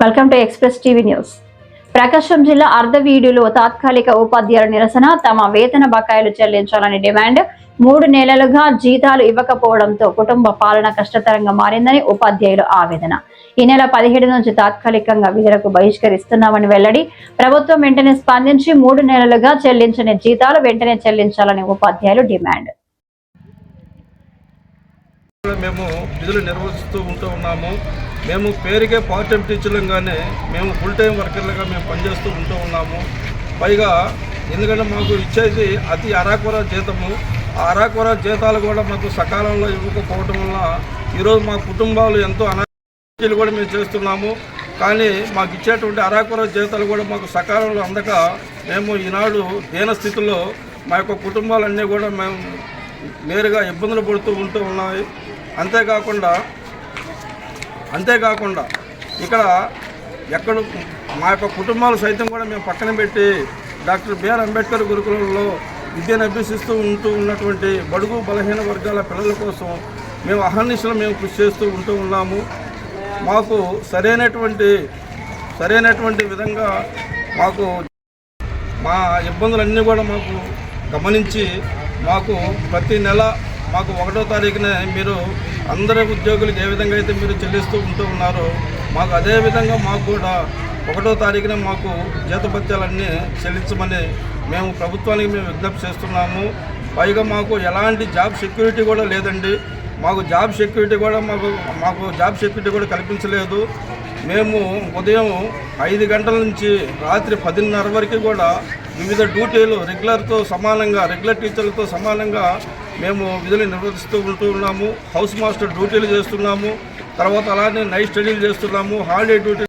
Welcome to express TV news Prakasam జిల్లా అర్ధవీడులో తాత్కాలిక ఉపాధ్యాయుల నిరసన తమ వేతన బకాయిలు చెల్లించాలని డిమాండ్ మూడు నెలలుగా జీతాలు ఇవ్వకపోవడంతో కుటుంబ పాలన కష్టతరంగా మారిందని ఉపాధ్యాయులు ఆవేదన. ఈ నెల పదిహేడు నుంచి తాత్కాలికంగా విధులకు బహిష్కరిస్తున్నామని వెల్లడి ప్రభుత్వం వెంటనే స్పందించి మూడు నెలలుగా చెల్లించని జీతాలు వెంటనే చెల్లించాలని ఉపాధ్యాయులు డిమాండ్. మేము విధులు నిర్వహిస్తూ ఉంటూ ఉన్నాము. మేము పేరుకే పార్ట్ టైం టీచర్లంగానే మేము ఫుల్ టైం వర్కర్లుగా మేము పనిచేస్తూ ఉంటూ ఉన్నాము. పైగా ఎందుకంటే మాకు ఇచ్చేది అతి అరాకుర జీతము. ఆ అరాకుర జీతాలు కూడా మాకు సకాలంలో ఇవ్వకపోవటం వల్ల ఈరోజు మా కుటుంబాలు ఎంతో అనారోగ్యాలు కూడా మేము చేస్తున్నాము. కానీ మాకు ఇచ్చేటువంటి అరాకుర జీతాలు కూడా మాకు సకాలంలో అందక మేము ఈనాడు దీన స్థితిలో మా యొక్క కుటుంబాలన్నీ కూడా మేము నేరుగా ఇబ్బందులు పడుతూ ఉంటూ ఉన్నాయి. అంతేకాకుండా అంతేకాకుండా ఇక్కడ ఎక్కడ మా యొక్క కుటుంబాలు సైతం కూడా మేము పక్కన పెట్టి డాక్టర్ బిఆర్ అంబేద్కర్ గురుకులంలో విద్యను అభ్యసిస్తూ ఉంటూ ఉన్నటువంటి బడుగు బలహీన వర్గాల పిల్లల కోసం మేము అహర్నిశలు మేము కృషి చేస్తూ ఉంటూ ఉన్నాము. మాకు సరైనటువంటి సరైనటువంటి విధంగా మాకు మా ఇబ్బందులన్నీ కూడా మాకు గమనించి మాకు ప్రతి నెల మాకు ఒకటో తారీఖున మీరు అందరి ఉద్యోగులకు ఏ విధంగా అయితే మీరు చెల్లిస్తూ ఉంటూ ఉన్నారో మాకు అదే విధంగా మాకు కూడా ఒకటో తారీఖున మాకు జీతభత్యాలన్నీ చెల్లించమని మేము ప్రభుత్వానికి మేము విజ్ఞప్తి చేస్తున్నాము. పైగా మాకు ఎలాంటి జాబ్ సెక్యూరిటీ కూడా లేదండి. మాకు జాబ్ సెక్యూరిటీ కూడా మాకు మాకు జాబ్ సెక్యూరిటీ కూడా కల్పించలేదు. మేము ఉదయం ఐదు గంటల నుంచి రాత్రి పదిన్నర వరకు కూడా వివిధ డ్యూటీలు రెగ్యులర్తో సమానంగా రెగ్యులర్ టీచర్లతో సమానంగా మేము విధులు నిర్వర్తిస్తూ ఉంటూ ఉన్నాము. హౌస్ మాస్టర్ డ్యూటీలు చేస్తున్నాము. తర్వాత అలానే నైట్ స్టడీలు చేస్తున్నాము. Holiday duty